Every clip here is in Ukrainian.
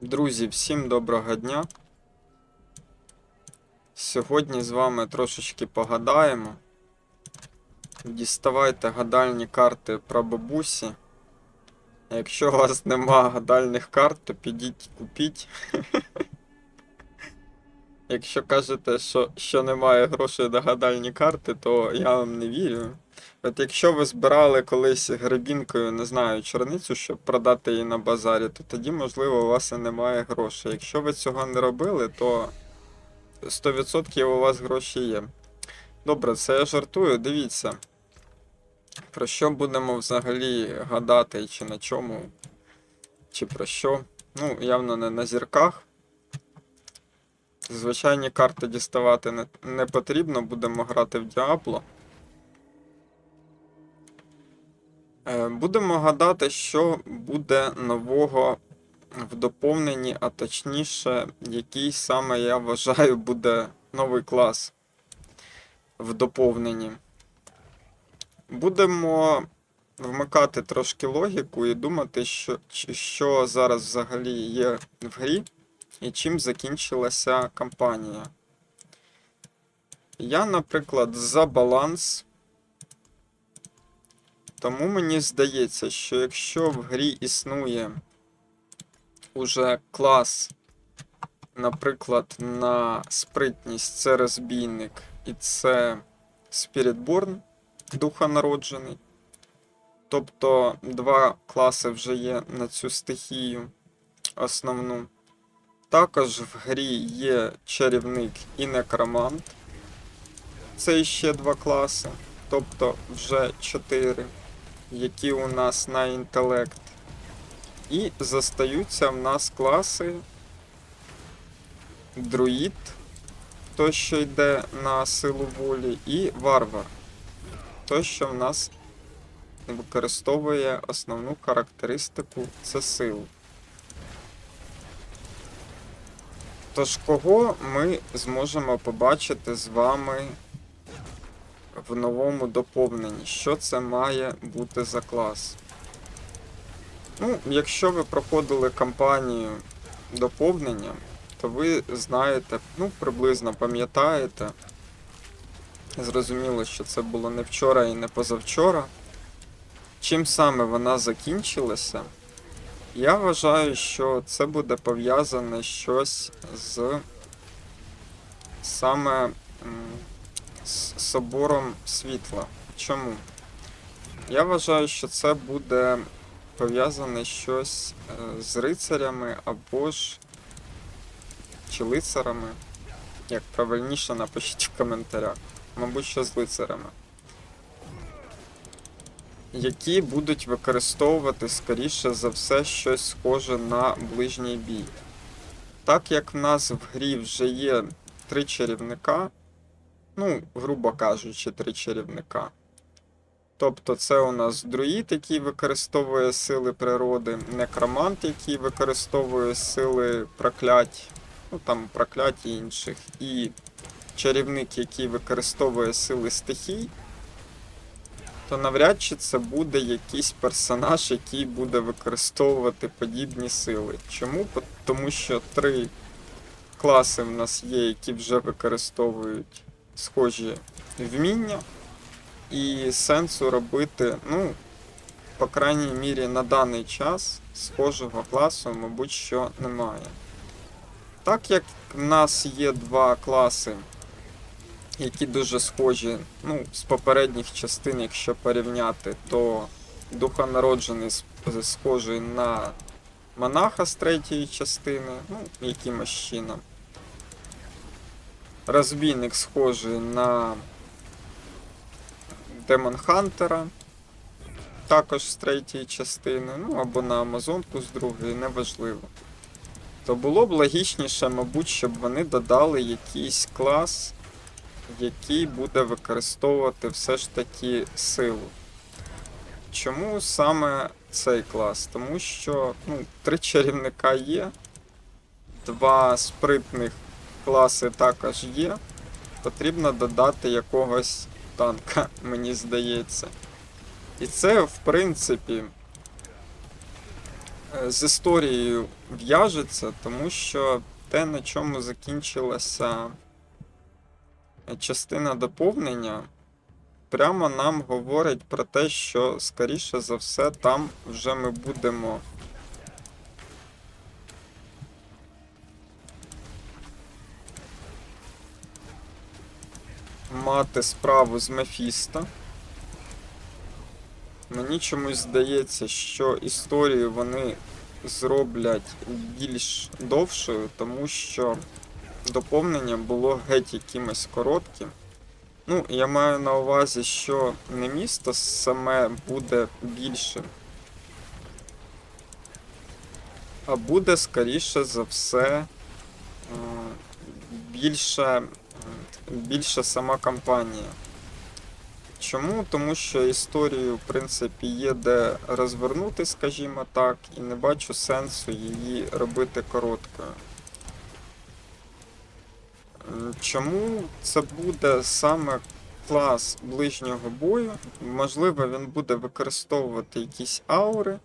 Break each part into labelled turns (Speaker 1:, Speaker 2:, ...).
Speaker 1: Друзі, всім доброго дня. Сьогодні з вами трошечки погадаємо. Діставайте гадальні карти про бабусі. Якщо у вас нема гадальних карт, то підіть купіть. Якщо кажете, що, що немає грошей на гадальні карти, то я вам не вірю. От якщо ви збирали колись гребінкою, не знаю, чорницю, щоб продати її на базарі, то тоді, можливо, у вас і немає грошей. Якщо ви цього не робили, то 100% у вас гроші є. Добре, це я жартую, дивіться. Про що будемо взагалі гадати, чи на чому, чи про що. Ну, явно не на зірках. Звичайні карти діставати не, не потрібно, будемо грати в Діабло. Будемо гадати, що буде нового в доповненні, а точніше, який саме я вважаю буде новий клас в доповненні. Будемо вмикати трошки логіку і думати, що, що зараз взагалі є в грі і чим закінчилася кампанія. Я, наприклад, за баланс. Тому мені здається, що якщо в грі існує уже клас, наприклад, на спритність це розбійник і це Spiritborn, духонароджений. Тобто два класи вже є на цю стихію основну. Також в грі є чарівник і некромант. Це ще два класи, тобто вже чотири які у нас на інтелект. І застаються в нас класи друїд, той, що йде на силу волі, і варвар, той, що в нас використовує основну характеристику це силу. Тож, кого ми зможемо побачити з вами в новому доповненні. Що це має бути за клас? Ну, якщо ви проходили кампанію доповнення, то ви знаєте, ну, приблизно пам'ятаєте. Зрозуміло, що це було не вчора і не позавчора. Чим саме вона закінчилася? Я вважаю, що це буде пов'язане щось з саме. Собором світла. Чому? Я вважаю, що це буде пов'язане щось е, з рицарями або ж чи лицарами. Як правильніше напишіть в коментарях. Мабуть, що з лицарями. Які будуть використовувати, скоріше за все, щось схоже на ближній бій. Так як в нас в грі вже є три чарівника, ну, грубо кажучи, три чарівника. Тобто це у нас друїд, який використовує сили природи, некромант, який використовує сили проклять, ну там проклять інших, і чарівник, який використовує сили стихій, то навряд чи це буде якийсь персонаж, який буде використовувати подібні сили. Чому? Тому що три класи в нас є, які вже використовують схожі вміння, і сенсу робити, ну, по крайній мірі, на даний час схожого класу, мабуть, що немає. Так як в нас є два класи, які дуже схожі, ну, з попередніх частин, якщо порівняти, то духонароджений схожий на монаха з третьої частини, ну, якимось чином. Розбійник схожий на Демон Хантера, також з третьої частини, ну або на Амазонку з другої, неважливо. То було б логічніше, мабуть, щоб вони додали якийсь клас, який буде використовувати все ж таки силу. Чому саме цей клас? Тому що ну, три чарівника є, два спритних класи також є. Потрібно додати якогось танка, мені здається. І це, в принципі, е, з історією в'яжеться, тому що те, на чому закінчилася частина доповнення, прямо нам говорить про те, що, скоріше за все, там вже ми будемо. Мати справу з Мефісто. Мені чомусь здається, що історію вони зроблять більш довшою, тому що доповнення було геть якимось коротким. Ну, я маю на увазі, що не місто саме буде більшим, а буде, скоріше за все, е, більше, більше сама кампанія. Чому? Тому що історію, в принципі, є де розвернути, скажімо так, і не бачу сенсу її робити короткою. Чому це буде саме клас ближнього бою? Можливо, він буде використовувати якісь аури,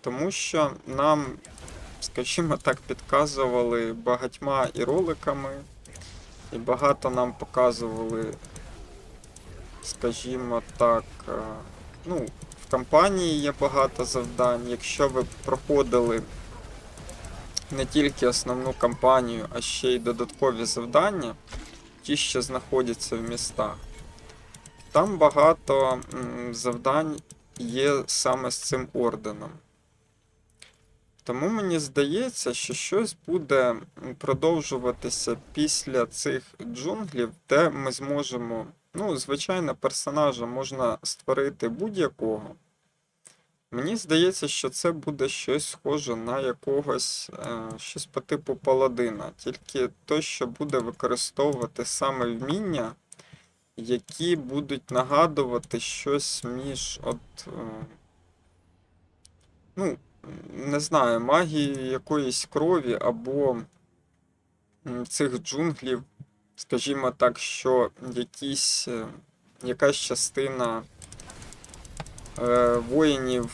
Speaker 1: тому що нам, скажімо так, підказували багатьма і роликами, і багато нам показували скажімо так, е, ну, в кампанії є багато завдань. Якщо ви проходили не тільки основну кампанію, а ще й додаткові завдання, ті, що знаходяться в містах, там багато завдань є саме з цим орденом. Тому мені здається, що щось буде продовжуватися після цих джунглів, де ми зможемо. Ну, звичайно, персонажа можна створити будь-якого. Мені здається, що це буде щось схоже на якогось е, щось по типу паладина, тільки той, що буде використовувати саме вміння, які будуть нагадувати щось між от. Е, ну, не знаю, магії якоїсь крові або цих джунглів, скажімо так, що якісь, е, якась частина е, воїнів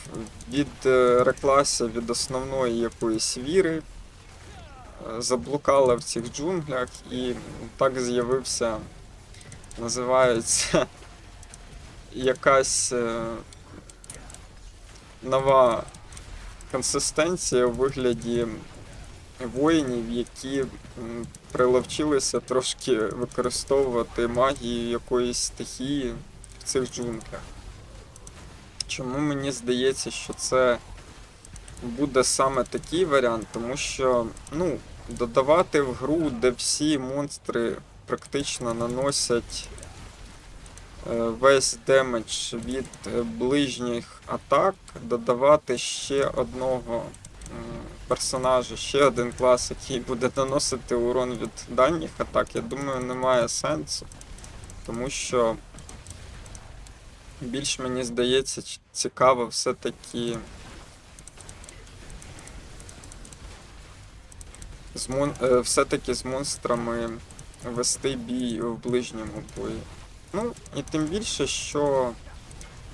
Speaker 1: від е, від основної якоїсь віри е, заблукала в цих джунглях і так з'явився, називається якась нова консистенція у вигляді воїнів, які приловчилися трошки використовувати магію якоїсь стихії в цих джунглях. Чому мені здається, що це буде саме такий варіант? Тому що, ну, додавати в гру, де всі монстри практично наносять весь демедж від е, ближніх атак, додавати ще одного персонажа, ще один клас, який буде наносити урон від дальніх атак, я думаю, немає сенсу. Тому що більш мені здається цікаво все-таки е, все-таки з монстрами вести бій в ближньому бою. Ну, і тим більше, що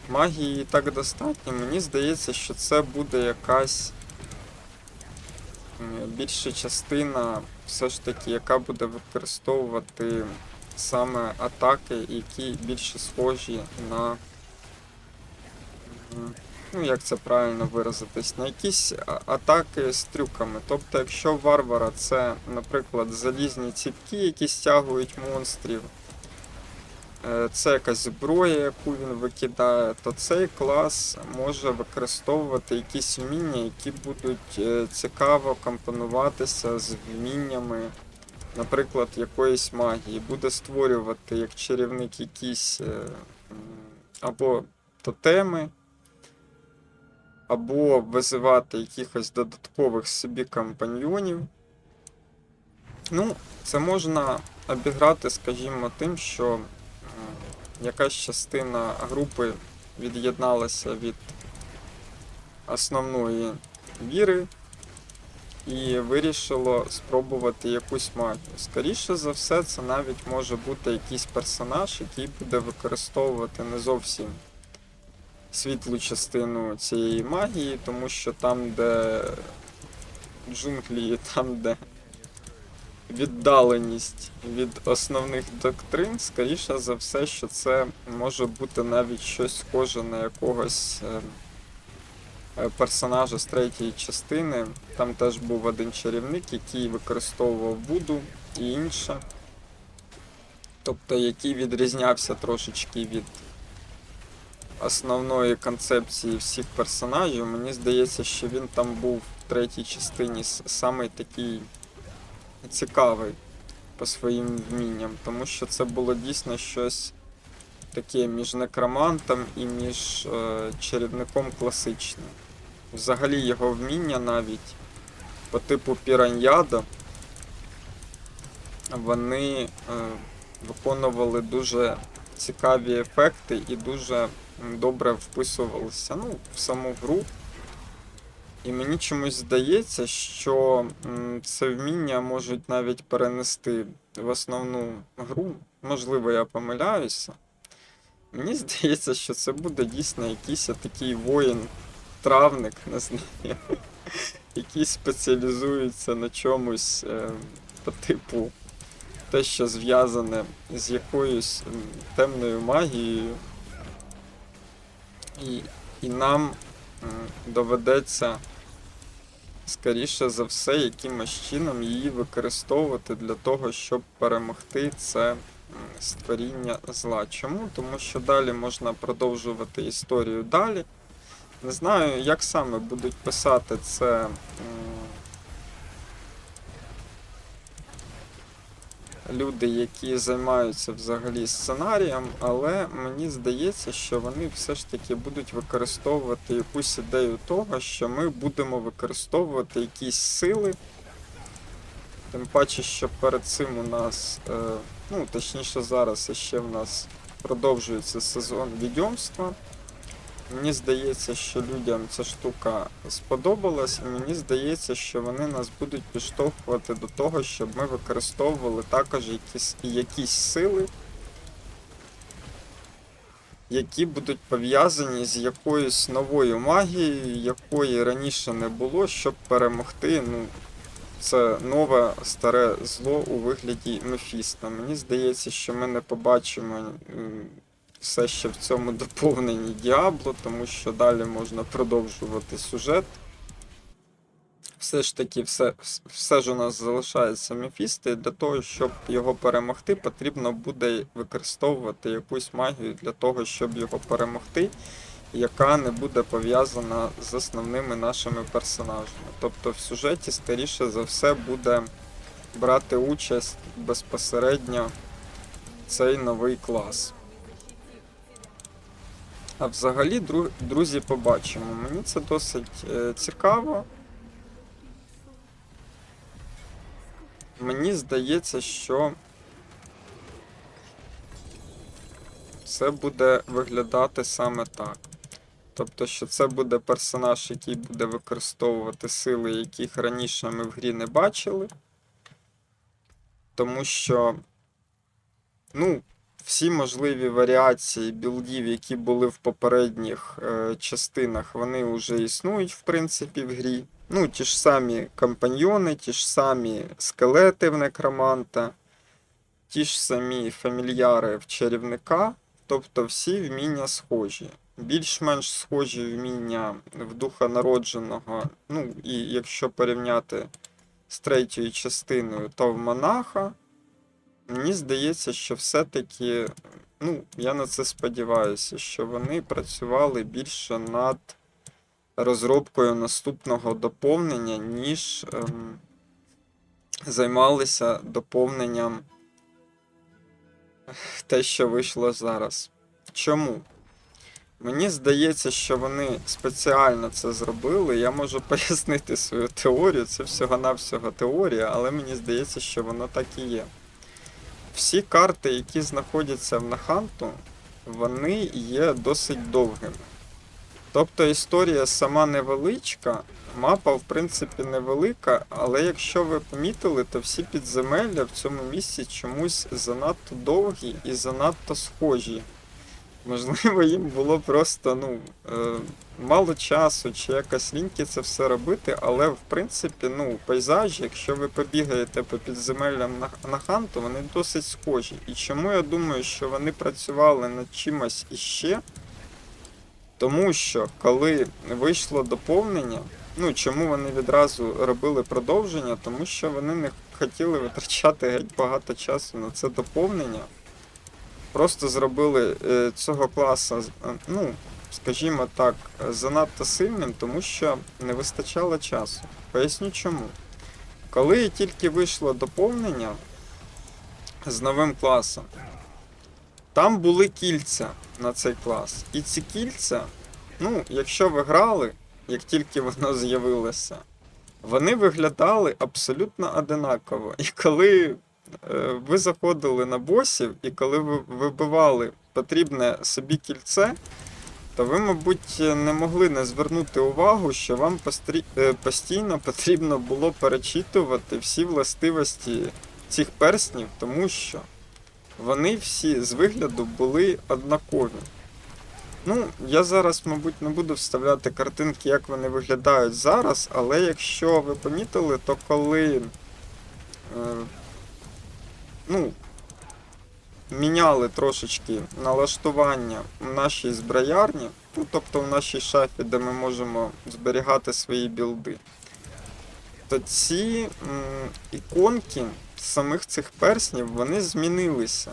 Speaker 1: магії так достатньо, мені здається, що це буде якась більша частина, все ж таки, яка буде використовувати саме атаки, які більше схожі на. Ну, як це правильно виразитись, на якісь атаки з трюками. Тобто, якщо варвара це, наприклад, залізні ціпки, які стягують монстрів, це якась зброя, яку він викидає, то цей клас може використовувати якісь вміння, які будуть е, цікаво компонуватися з вміннями, наприклад, якоїсь магії. Буде створювати як чарівник якісь е, або тотеми, або визивати якихось додаткових собі компаньйонів. Ну, це можна обіграти, скажімо, тим, що якась частина групи від'єдналася від основної віри і вирішило спробувати якусь магію. Скоріше за все, це навіть може бути якийсь персонаж, який буде використовувати не зовсім світлу частину цієї магії, тому що там, де джунглі, там, де віддаленість від основних доктрин, скоріше за все, що це може бути навіть щось схоже на якогось е, е, персонажа з третьої частини. Там теж був один чарівник, який використовував Вуду і інше. Тобто, який відрізнявся трошечки від основної концепції всіх персонажів. Мені здається, що він там був в третій частині самий такий цікавий по своїм вмінням, тому що це було дійсно щось таке між некромантом і між е, чарівником класичним. Взагалі його вміння навіть по типу піраньяда, вони е, виконували дуже цікаві ефекти і дуже добре вписувалися ну, в саму гру. І мені чомусь здається, що це вміння можуть навіть перенести в основну гру. Можливо, я помиляюся. Мені здається, що це буде дійсно якийсь такий воїн-травник, не знаю, який спеціалізується на чомусь е, по типу те, що зв'язане з якоюсь темною магією. І, і нам доведеться, скоріше за все, якимось чином її використовувати для того, щоб перемогти це створіння зла. Чому? Тому що далі можна продовжувати історію далі. Не знаю, як саме будуть писати це. Люди, які займаються взагалі сценарієм, але мені здається, що вони все ж таки будуть використовувати якусь ідею того, що ми будемо використовувати якісь сили. Тим паче, що перед цим у нас, е, ну точніше зараз ще в нас продовжується сезон відьомства. Мені здається, що людям ця штука сподобалась, і мені здається, що вони нас будуть підштовхувати до того, щоб ми використовували також якісь, якісь сили, які будуть пов'язані з якоюсь новою магією, якої раніше не було, щоб перемогти. Ну, це нове старе зло у вигляді Мефіста. Мені здається, що ми не побачимо все ще в цьому доповненні Діабло, тому що далі можна продовжувати сюжет. Все ж таки, все, все ж у нас залишається Мефісто, і для того, щоб його перемогти, потрібно буде використовувати якусь магію для того, щоб його перемогти, яка не буде пов'язана з основними нашими персонажами. Тобто в сюжеті, скоріше за все, буде брати участь безпосередньо цей новий клас. А взагалі, друзі, побачимо. Мені це досить е, цікаво. Мені здається, що це буде виглядати саме так. Тобто, що це буде персонаж, який буде використовувати сили, яких раніше ми в грі не бачили. Тому що, ну, всі можливі варіації білдів, які були в попередніх е, частинах, вони вже існують, в принципі, в грі. Ну, ті ж самі компаньйони, ті ж самі скелети в некроманта, ті ж самі фамільяри в чарівника, тобто всі вміння схожі. Більш-менш схожі вміння в духа народженого. Ну, і якщо порівняти з третьою частиною, то в монаха. Мені здається, що все-таки, ну, я на це сподіваюся, що вони працювали більше над розробкою наступного доповнення, ніж ем, займалися доповненням те, що вийшло зараз. Чому? Мені здається, що вони спеціально це зробили. Я можу пояснити свою теорію. Це всього-навсього теорія, але мені здається, що воно так і є. Всі карти, які знаходяться в Наханту, вони є досить довгими. Тобто історія сама невеличка, мапа, в принципі, невелика, але якщо ви помітили, то всі підземелля в цьому місці чомусь занадто довгі і занадто схожі Можливо, їм було просто ну, е, мало часу чи якось ліньки це все робити, але в принципі, ну, пейзажі, якщо ви побігаєте по підземеллям на, на хан, то вони досить схожі. І чому я думаю, що вони працювали над чимось іще? Тому що коли вийшло доповнення, ну чому вони відразу робили продовження? Тому що вони не хотіли витрачати геть багато часу на це доповнення. Просто зробили е, цього класа, е, ну, скажімо так, занадто сильним, тому що не вистачало часу. Поясню чому. Коли тільки вийшло доповнення з новим класом, там були кільця на цей клас. І ці кільця, ну, якщо ви грали, як тільки воно з'явилося, вони виглядали абсолютно одинаково. І коли ви заходили на босів, і коли ви вибивали потрібне собі кільце, то ви, мабуть, не могли не звернути увагу, що вам е, постійно потрібно було перечитувати всі властивості цих перснів, тому що вони всі з вигляду були однакові. Ну, я зараз, мабуть, не буду вставляти картинки, як вони виглядають зараз, але якщо ви помітили, то коли е, ну, міняли трошечки налаштування в нашій зброярні, ну, тобто в нашій шафі, де ми можемо зберігати свої білди, то ці м, іконки самих цих перснів вони змінилися.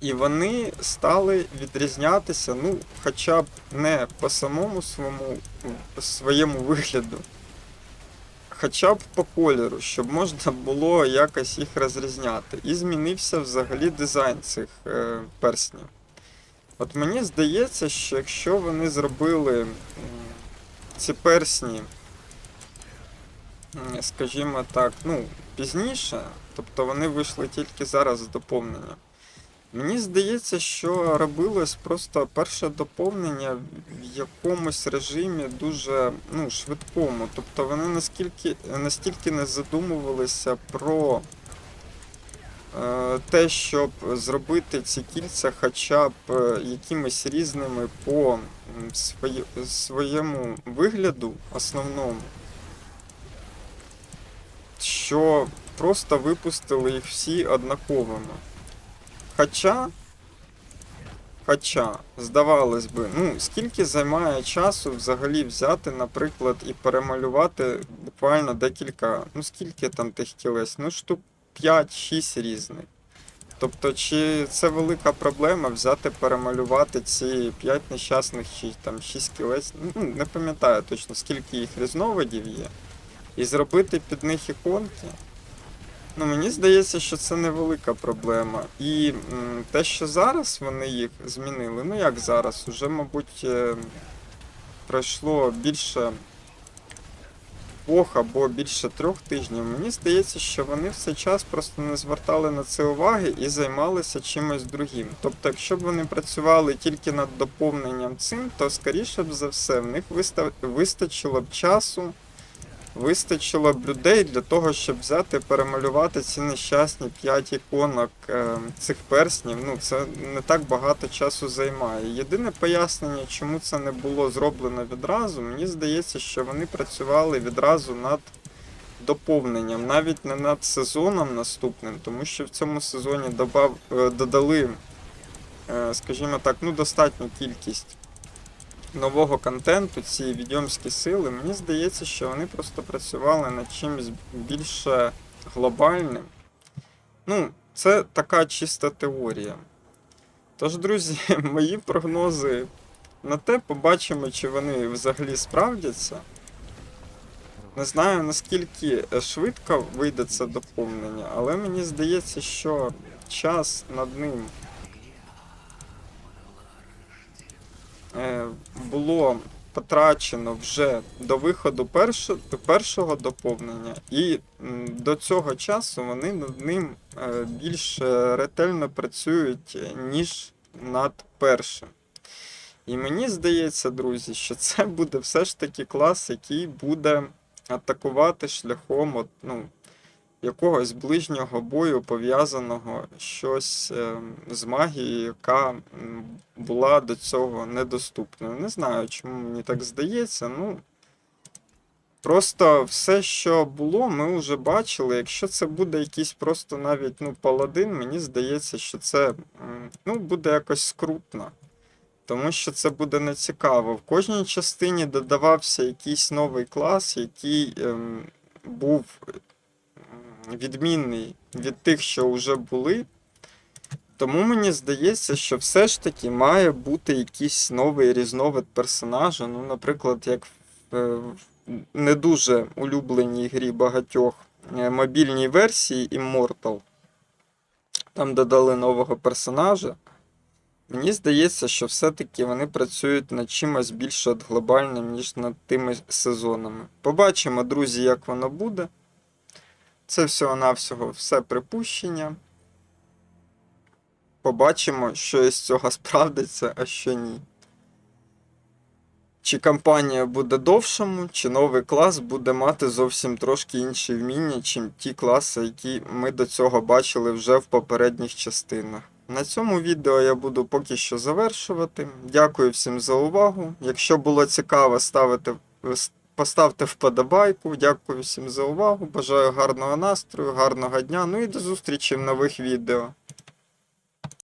Speaker 1: І вони стали відрізнятися, ну, хоча б не по самому своєму, своєму вигляду, хоча б по кольору, щоб можна було якось їх розрізняти. І змінився взагалі дизайн цих е, перснів. От мені здається, що якщо вони зробили м, ці персні, м, скажімо так, ну, пізніше, тобто вони вийшли тільки зараз з доповненням. Мені здається, що робилось просто перше доповнення в якомусь режимі дуже ну, швидкому. Тобто вони наскільки, настільки не задумувалися про е, те, щоб зробити ці кільця хоча б е, якимись різними по свої, своєму вигляду основному, що просто випустили їх всі однаковими. Хоча, хоча, здавалось би, ну, скільки займає часу взагалі взяти, наприклад, і перемалювати буквально декілька, ну скільки там тих кілець, ну штук 5-6 різних. Тобто, чи це велика проблема взяти, перемалювати ці 5 нещасних чи там 6 кілець, ну не пам'ятаю точно, скільки їх різновидів є, і зробити під них іконки. Ну, мені здається, що це невелика проблема. І м, те, що зараз вони їх змінили, ну як зараз, уже, мабуть, е, пройшло більше двох або більше трьох тижнів. Мені здається, що вони в цей час просто не звертали на це уваги і займалися чимось другим. Тобто, якщо б вони працювали тільки над доповненням цим, то скоріше б за все в них виста- вистачило б часу. Вистачило б людей для того, щоб взяти перемалювати ці нещасні 5 іконок е, цих перснів. Ну, це не так багато часу займає. Єдине пояснення, чому це не було зроблено відразу, мені здається, що вони працювали відразу над доповненням, навіть не над сезоном наступним, тому що в цьому сезоні е, додали, е, скажімо так, ну, достатню кількість нового контенту, ці відьомські сили, мені здається, що вони просто працювали над чимось більш глобальним. Ну, це така чиста теорія. Тож, друзі, мої прогнози на те, побачимо, чи вони взагалі справдяться. Не знаю наскільки швидко вийде це доповнення, але мені здається, що час над ним е, було потрачено вже до виходу першо, першого доповнення, і до цього часу вони над ним е, більш е, ретельно працюють, е, ніж над першим. І мені здається, друзі, що це буде все ж таки клас, який буде атакувати шляхом, от, ну, якогось ближнього бою пов'язаного щось е, з магією, яка була до цього недоступною. Не знаю, чому мені так здається. Ну, просто все, що було, ми вже бачили. Якщо це буде якийсь просто навіть ну, паладин, мені здається, що це ну, буде якось скрутно. Тому що це буде нецікаво. В кожній частині додавався якийсь новий клас, який ем, був відмінний від тих, що вже були. Тому мені здається, що все ж таки має бути якийсь новий різновид персонажа. Ну, наприклад, як в, е, не дуже улюбленій грі багатьох е, мобільній версії Immortal. Там додали нового персонажа. Мені здається, що все-таки вони працюють над чимось більш глобальним, ніж над тими сезонами. Побачимо, друзі, як воно буде. Це всього-навсього все припущення. Побачимо, що із цього справдиться, а що ні. Чи кампанія буде довшому, чи новий клас буде мати зовсім трошки інші вміння, чим ті класи, які ми до цього бачили вже в попередніх частинах. На цьому відео я буду поки що завершувати. Дякую всім за увагу. Якщо було цікаво, ставити, поставте вподобайку. Дякую всім за увагу. Бажаю гарного настрою, гарного дня. Ну і до зустрічі в нових відео.